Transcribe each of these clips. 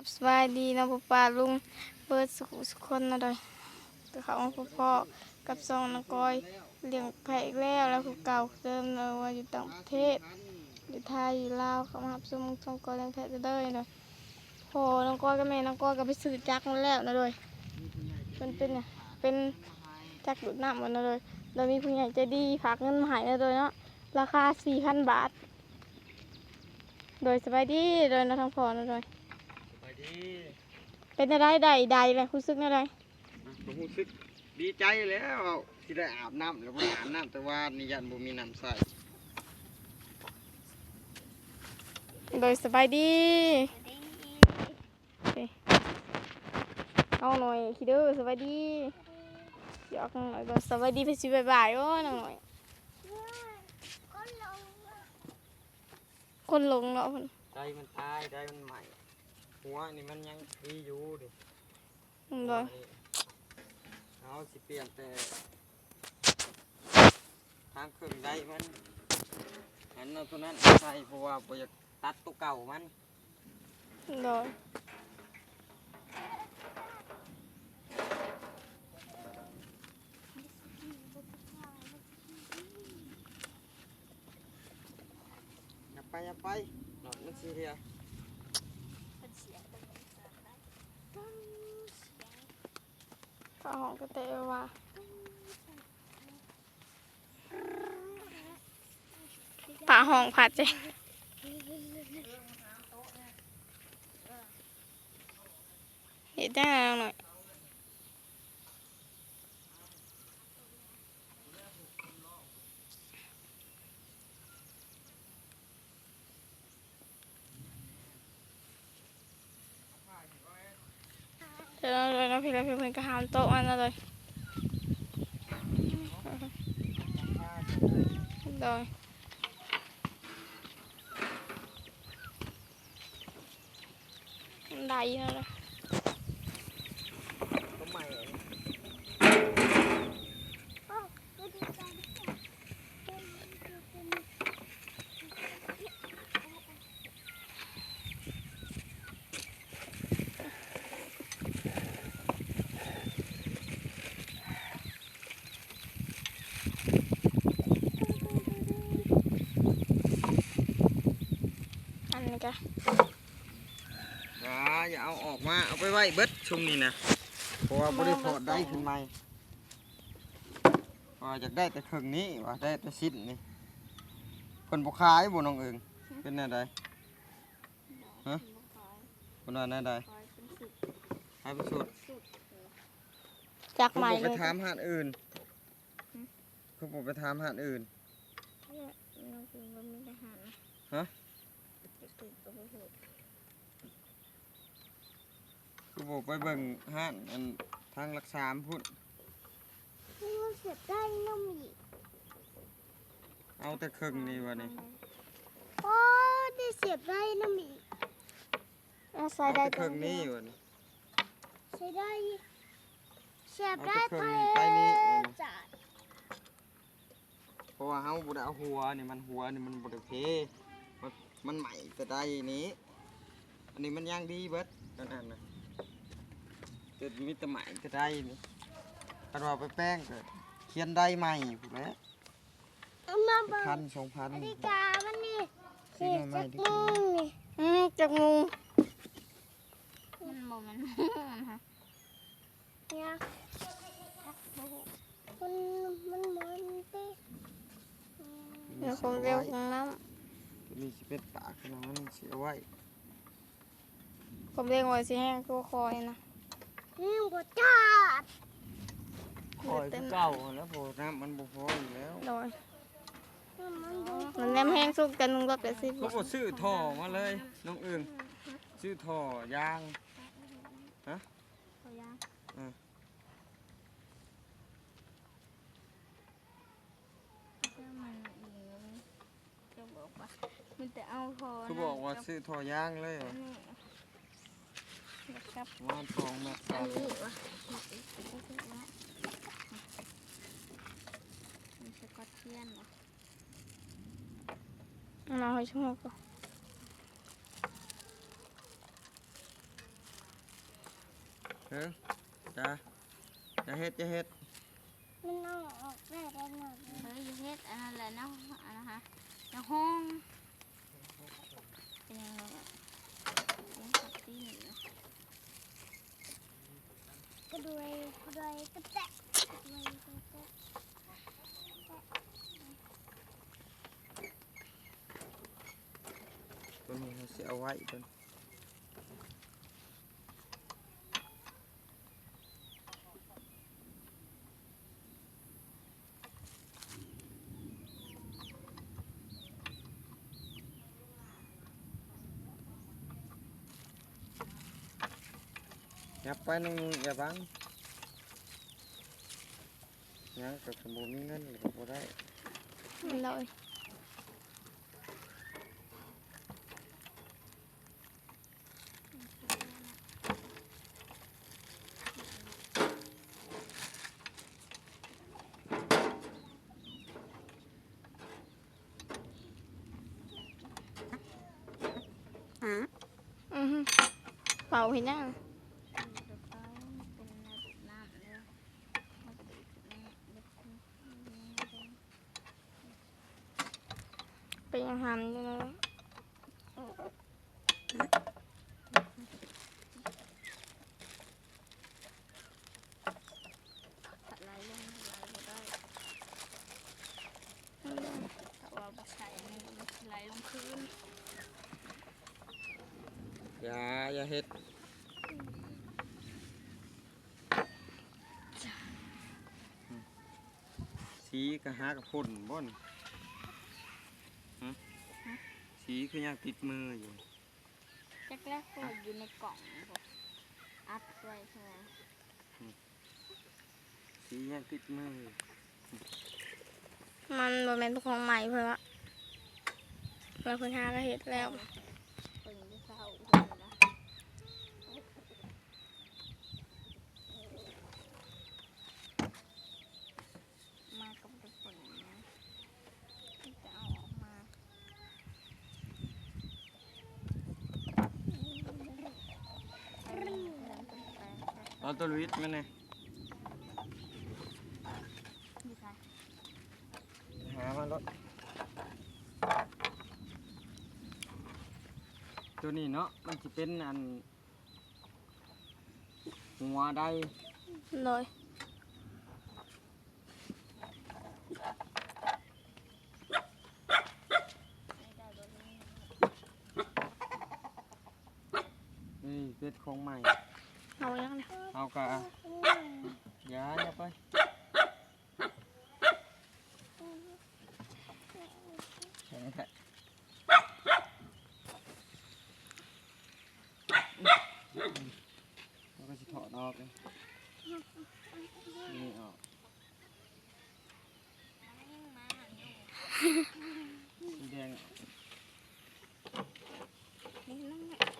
บสบายดีนาะพ่อป้าลุงเบิดสุขสุขคนนะเด้อก็เขามาพ่อกับซองนางกอยเลี้ยงแพะอีกแล้วแล้วคือเก่าเดิมเนาอยู่ต่างประเทศอยู่ไทยอยู่ลาวเขามารับชมซองกอยเลี้ยงแพะเด้อเนาะพอน้องกอยกับแม่น้องกอยก็ไปซื้อจักรมาแล้วนะเด้อมันเป็นเป็นจักรดูดน้ำมันนะเด้อโดยมีผู้ใหญ่ใจดีฝากเงินมาให้นะเด้อเนาะราคา4,000บาท โดยสบายดีโดยนะทางพอนะโดย ดีเป็นอะไรใดใดเลยคุณซึกอะไรผมรู้สึกดีใจแล้วที่ได้อาบน้ำแล้วบ่ได้อาบน้ำแต่ว่านี่ยันบ่มีน้ำใส่โดยสบายดีโอเคเอาหน่อยคิดดูสบายดีหยอกหน่อยก็สบายดีไปสิบายบายโอ้หน่อยคนลงเนาะเพิ่นใจมันตายใจมันใหม่ หัวนี่มันยังดีอยู่ดิโดยเอาสิเปลี่ยนแต่ทางเครื่องได้มันอันนั้นตัวนั้นใส่เพราะว่าบ่อยากตัดตัวเก่ามันโดยอย่าไปอย่าไปหน่อยมันสิเฮีย ข้าห้องก็เตะว่าป่าห้องผัดเจเห็นได้หน่อย เดี๋ยวเราเลยนะ พี่แล้วพี่เพื่อนก็หามโต๊ะมันนะเลยโดยได้นะเลยตัวใหม่ อันนี้ก็ อย่าอย่าเอาออกมาเอา ไปไว้เบิดชุมนี่นะเพราะว่าบ่ได้ถอดได้ขึ้นใหม่ว่าอยากได้แต่ครึ่งนี้ว่าได้แต่ชิ้นนี่เพิ่นบ่ขายบ่น้องเอิงเป็นแนวใดฮะเพิ่นว่าแนวใดขายเป็นสุดจักคือใหม่บ่เลไปยถามหาดอื่นคือบ่ไปถามหาดอื่นฮะ คือบ่ไปเบิ่งห้านอันทางรักษาพุ่นมันเสียบได้น้ำอีกเอาแต่ครึ่งนี่วะนี่โอ้ได้เสียบได้น้ำอีกเอาใส่เอาได้แต่ครึ่งนี้วะนี่ ใช้ได้เสียบได้เอาแต่เครื่ไปองไปนี่จ่ายเพราะว่าเฮาบ่ได้เอาหัวนี่มันหัวนี่มันบ่ได้เพมันมันใหม่แต่ได้นี้ อันนี้มันยังดีเบิดนั่นอันน่ะ แต่มีแต่ใหม่แต่ได้นี่คันว่าไปแป้งก็เขียนได้ใหม่พุ่นแหละเอามาเบิ่งพันสองพัน นาฬิกามันนี่ซื้เสีอยบมาใหม่จากดีกมืว่าอนี่อืมจักงูมันบ่มันเนี่ยมันมันมันติเดี๋ยวคงเร็วคงน้ตัวนี้สิเป็นปากขนาดมันสิเอาไว้ำผมเรียกว่าสิแห้งตัวคอยนะ นี่บ่จ้าดคอยคือเก่าแล้วบ่น้ำมันบ่พออยู่แล้วโดยมันบ่มันแนมแห้งสุกกันนุ่งรถไปสิก็บ่ซื้อท่อมาเลยน้องเอิงซื้อท่อยางเอายางอืมจะบอกว่ามันจะเอาพอคือบอกว่าซื้อท่อยางเลยเหรอ นะครับวานทองแม่ตาอันลนี้วะมันสกอตเทียนวะเอาหน่อยชั่วโมงก่อนเฮ้ยจ้าจะเฮ็ดจะเฮ็ดมันเอาออกได้ได้หมดเฮ้ยอยู่เฮ็ดอันนั้นแหละเนาะอันนะฮะในห้องเป็นยังไงอะเป็นขับตีนอยู่ กระด้วยกระด้วยกระแตะกระด้วยกระแตะ ตัวนี้เราสิเอาไว้ตัวนี้ยับไปนึงอย่าบังยังกับสมบูรณ์มีเงินก็บ่ได้ เลย อือฮึเป่าเห็นยังไปเป็นในบุกน้ำเลยมาติดนี่เด็กคนนี้เลย เป็นอาหารอยู่นะ ถ้าไหลลงไหลบ่ได้ถ้าว่าบ่ใส่นี่มันสิไหลลงพื้น อย่าอย่าเฮ็ด สีก็หากับพ่นบ่นฮะสีคือยังติดมืออยู่แรกๆก็อยู่ในกล่องบ่อัดไว้ใช่ไหมสียังติดมือ มันบ่แม่นของใหม่เพิ่นละเราเพิ่นหาก็เฮ็ดแล้ว เพิ่งจะเศร้าเพิ่นนะมากับกระปุกนะที่จะเอาออกมา เอาตัววิทมาเนี่ยดีค่ะหามาแล้วตัวนี้เนาะมันจะเป็นอัน หัวได้เลย นี่เป็ดของใหม่เอายัง เอากะย้ายเอาไปแข็งแท้แล้วก็จะถอดออกเลยนี่ออกสีแดงออก นี่นั่งเนี่ย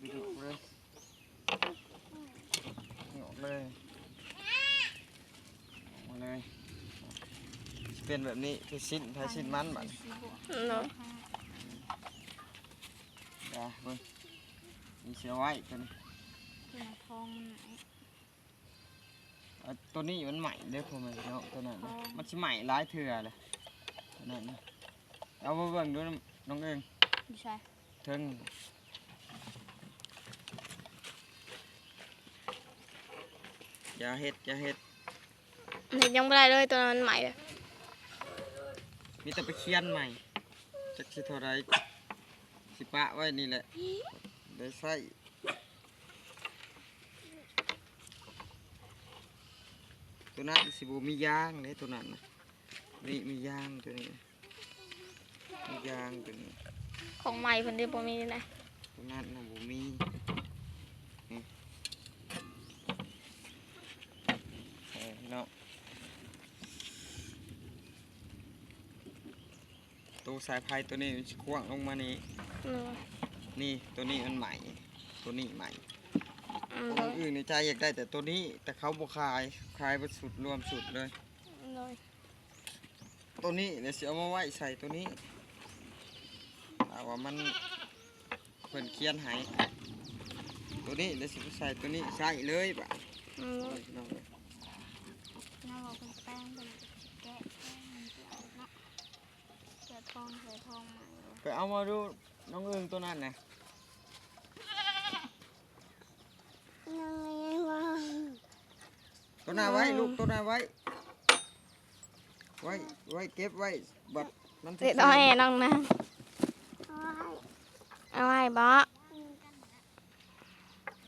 บิดออกเลยนี่ออก เลยออกมาเลยจะเป็นแบบนี้คือชิ้นแพ้ชิ้นมันบัดเลยเดี๋ยวเบิ่งนี่เสียไว้ตัวนี้เป็นทองมันไหนเอาตัวนี้มันใหม่เด้อพ่อแม่พี่น้องตัวนั้นนะมันสิใหม่หลายเทื่อเลยตัวนั้นนะเอามาเบิ่งดูน้ำน้องเองไม่ใช่เทิง อย่าเฮ็ดอย่าเฮ็ดเห็นยังไม่ได้เลยตัวนั้นใหม่เลยมีแต่ไปเขียนใหม่จักสิเท่าไรสิปะไว้นี่แหละได้ใส่ตัวนั้นสิบูมียางเลยตัวนั้นนะนี่มียางตัวนี้มียางตัวนี้ของใหม่เพิ่นได้บ่มีนี่นะตัวนั้นนะบูมีนี่เออเนาะ ตัวสายพายตัวนี้มันสิกว้างลงมานี่เลยนี่ตัวนี้มันใหม่ ตัวนี้ใหม่อืมคเลนยอื่นในใจอยากได้แต่ตัวนี้ แต่เขาบ่ขายขายไปสุดรวมสุดเลยเลยตัวนี้เดี๋ยวสิเอามาไว้ใส่ตัวนี้แต่ว่ามันเพิ่นเขียนให้ตัวนี้เดี๋ยวสิไปใส่ตัวนี้ใส่เลยบะ อืม พี่น้องเอ้ย น้าบอกเป็นแป้งเป็นแกะแป้งมันจะออกเนาะแกะทองใส่ทองมาอยู่ ไปเอามาดูน้องเอิงตัวนั้นนะนั่งไงวะตัวหน้าไว้ลูกตัวหน้าไว้ ไว้ไว้เก็บไว้บัดมันเด็ดน้อยน้องนะเอาไว้เอาไว้บ่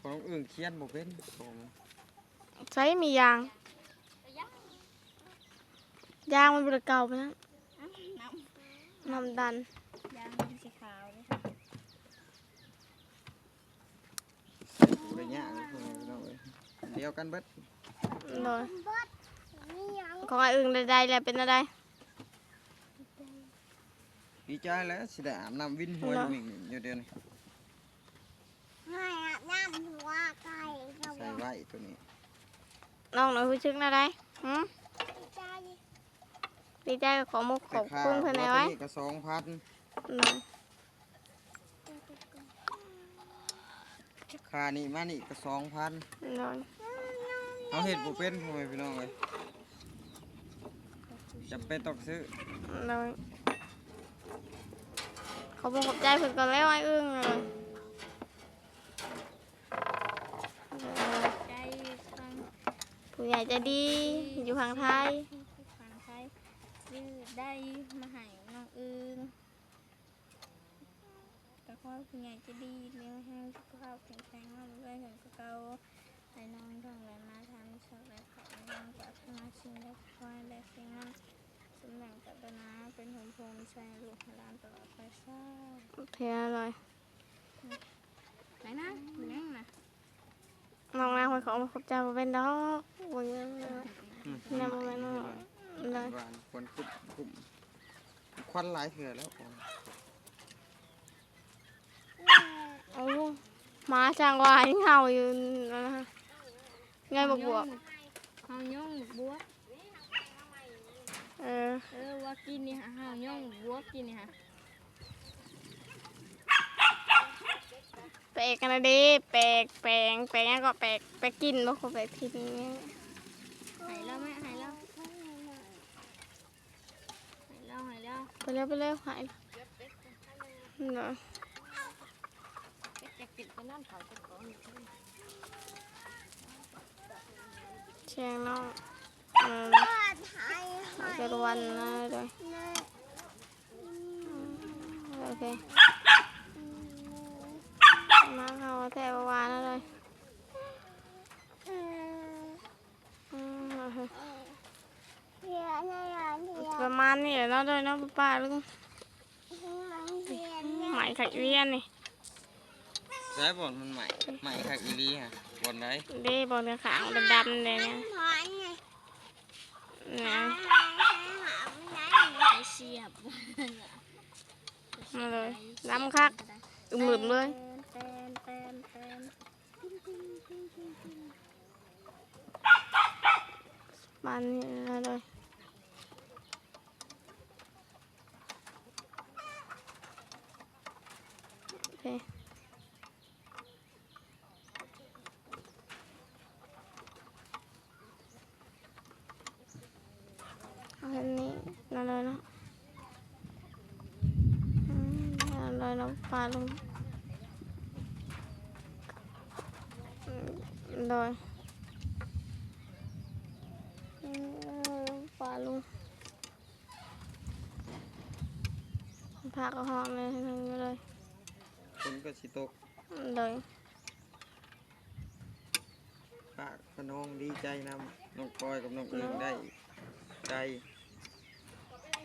ของน้องเอิงเขียนบ่เป็นของใช้มียาง ยางมันเป็นเก่าไปนะน้ำน้ำดัน ยางมันสีขาวเลยค่ะ ระยะเลยพวกนี้พี่น้องเอ้ยเดียวกันเบิดเลยบดนี่ยังของไอ้อึ่งใดๆแล้วเป็นอะไรดีใจแล้วสิได้อาบน้ำวินหัวอยู่นี่อยู่เดียวนี้ให้อาบน้ำหัวไก่กระใส่บอกไว้ตัวนี้น้องหนูรู้ชึกอะไรหืมใจดีใจกับของมุกขแต่อบค่าคุณหัเพื่วอนตัวไว้นี้ก็สองพัน เลย ค่านี่มานี่ก็สองพันเลยเอาเห็ดบ่เป็นพ่อแม่พี่น้องเลยจะเป็นต้องซื้อเลยขอบคุณขอบใจเพื่อนก่อนแล้วไอ้อึ่งเลยใจฟังผู้ใหญ่ใจะดีอยู่ทางไทย ฟังใช้ยืดได้มาให้น้องอึงแต่ ขอให้คุณยายจะดีเลี้ยงแห้สุขภาพแข็งแรงร่ำรวยเงินก็เก่าให้น้องท่องไหลมาทำชอบและขอให้น้องปรารถนาสิ่งใดขอให้ได้สิ่งนั้นสมดังกัตนาเป็นหมพรหมใช้ลูกให้หลานตลอดไปซ่าเทียเลยไหนนะเป็นยังนะน้องนางคอยขอมาขอบใจมาเป็นดอกวันนี้อืมนำมาเป็นดอกเลยหวานคุบคุบควันหลายเถื่อแล้วของ โอ้หมาช่างวายเห่าอยู่นั่นนะฮะไงบวกบวกเฮาย่องบัวเออเออว่ากินนี่ฮะเฮาย่องบัวกินนี่ฮะแปลกกันนะดิแปลกแปลงแปลงยังก็แปลกแปลกกินบ่ครบแปลกทิศนี้หายแล้วไหมหายแล้วหายแล้วหายแล้วไปเร็วไปเร็วหายเนาะ จะกินไปนั่นเขาจะขอเชียงน้องเออบดให้ให้เจรวันนะเลยนะโอเคมาเขาแต่ประวานนะเลยอืมอืมโอเคเพียนในร้านเพียปนระมาณนี้แหละเนาะด้วยเนาะป้าลุงมันเพียนหมายขัดเวียนนี่ ใช่บ่อนมันใหม่ใหม่คักอีหลีฮะบ่อนไหนเด้บอกเนื้อขาวดำๆเลยเนี่ยถอนไงนะหาไม่ได้ไปเสียบมาเลยน้ำคักอึมหมึมเลยเตนเตนเตนบ้านนี้นะเลยโอเคเอาอันนี้นั่นเลยเนาะอืมนั่นเลยเนาะ ปลาลงอืมเลยอืมปลาลุงพาก็ห้องเลยทั้งนี้เลยคนก็สิตกเลยป้าขนองดีใจนำน้องปอยกับน้องเอิงได้ใจ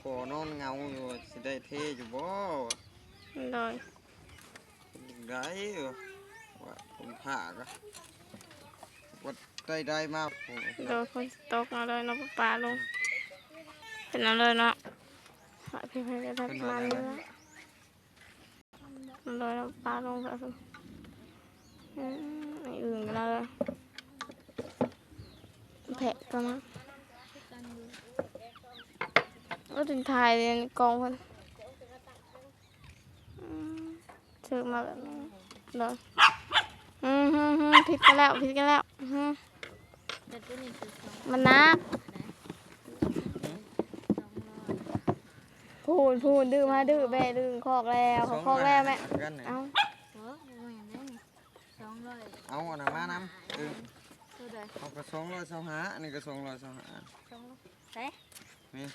ขอนอนเงาอยู่ว่าสิได้เทอยู่บ่เลย ได้ว่าผมผ่าก็วัดได้ได้มากผมโดยคนตกมาเลยเนาะปลาลงเป็นอะไรเนาะหายไปไปได้ประมาณนี้ละเลยเนาปลาลงแบบอื่นก็ได้เลยแผะก็มาณก็ถึงถ่ายเลยกองคน อืมซื้อมาแบบนี้โดยอืมฮึฮึผิดกันแล้วผิดกันแล้วอือฮึแต่ตัวนี้คือสองมันนักสองร้อยพูดพูดดื้อมาดื้อแม่ดื้อคอกแล้วเขาคอกแล้วแม่กันเนี่ยเอาเออบ่แม่นได้นี่สองร้อยเอาอันนั้นมาน้ำเออตัวใดเอากระสองร้อยสองหาอันนี้กระสองร้อยสองหาสองร้อยเต้นี่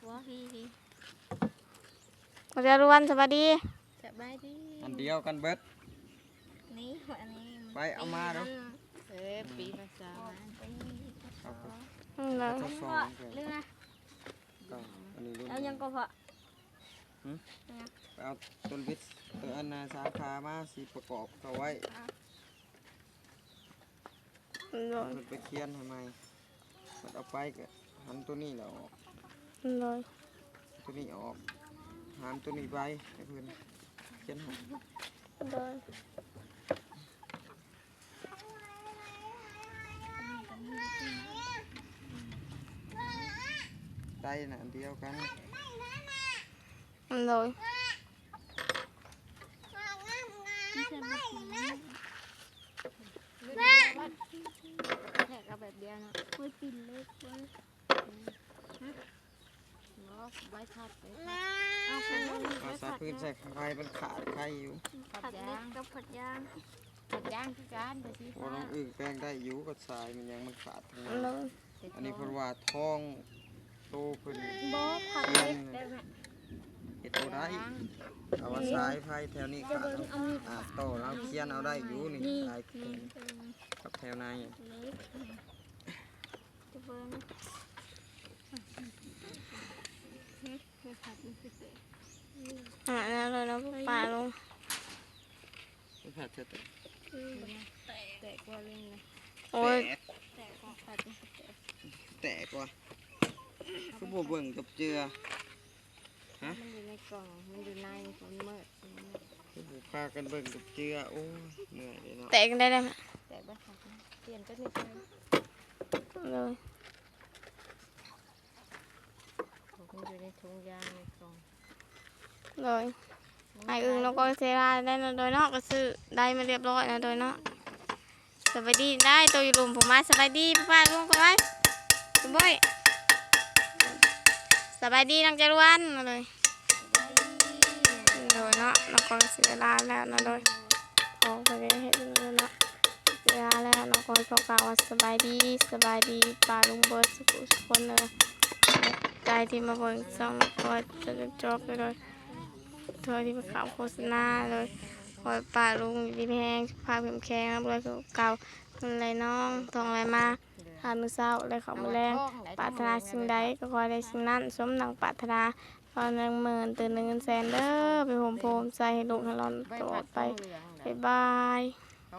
หัวพี่พี่เราจะรวนสวัสดีส บายดีอันเดียวกันเบิด นี่อันนี้ไปเอามาเนาะเออปีภาษาปีเอากระอืมเลยสองสองเรื่องนะก็อันนี้รุ่นเอายังก็พอไปเอาต้นวิทย์ตัวอันนาสาขามาสีประกอบเขาไว้เลยมันไปเคียนทำไมมันเอาไปก็หันตัวนี้แล้วออกเลยตัวนี้ออกหันตัวนี้ไปให้เพื่อน เคียนให้เลยได้น่ะอันเดียวกันเลยแทก เอาแบบเดียวนะคุยปินเล็กไว้เนาะไว้ทัดไปเอาไปเอาสาพื้นใส่ไฟมันขาดไข่อยู่ผัดยางกับผัดยางผัดยางคือการแต่ที่พอน้องอึ่งแป้งได้อยู่ก็ทรายมันยังมันขาดทั้งนั้นเลยอันนี้เพราะว่าท้องโตเพิ่นบ่ผัดเล็กได้ไหมเฮ็ดบ่ได้เอาว่าสายไฟแถวนี้ขาดอ่าโตแล้วเคียนเอาได้อยู่นี่สายเคียนกับแถวในเล็กจะเบิ้งไม่ ผัดมันคือเตะอ่าแล้วเลยนะป่าลงไม่ผัดเสร็จแตกกว่าเลยนะโอ้ยแตกกว่าผัดมันคือเตะแตกว่ะคือบ่เบิ่งกับเจือมันอยู่ในกล่องมันอยู่ในมันมืดคือบ่พากันเบิ่งกับเจือโอ้ยเหนื่อยเลยเนาะแตกได้ไหมแต่บ้าผัดเปลี่ยนก็นิดนึงเลย มันอยู่ในถุงยางในกล่องเลยไอ้อึ่งเราก็เซราได้นะโดยเนาะก็ซื้อได้มาเรียบร้อยนะโดยเนาะสวัสดีได้ตัวอยู่รุมผมมาสบายดีป้าลุงไปไว้คุณบอยสบายดีน้องจรวนมาเลยโดยเนาะเราก็เสียลาแล้วนะโดยขอไปเห็นเลยเนาะเสียลาแล้วน้องก็ขอกล่าวว่าสบายดีสบายดีป้าลุงเบิร์ดสุขสุขคนเลย ใจที่มาเบิ่งซองแล้วก็จะจบไปเลยเธอที่มาข่าวโฆษณาเลยคอยป่าลุงดีแพงภาพเข้มแข็งรวยเก่าอะไรน้องทองอะไรมาทานมือเศร้าเลยเขามาแรงปรารถนาสิ่งใดก็ขอยได้สิ่งนั้นสมดังปรารถนาตอนหนึ่งหมื่นตื่นหนึ่งเงินแสนเด้อไปโฮมโพมใส่ให้ลูกให้ร้อนตลอดไปบ๊ายบาย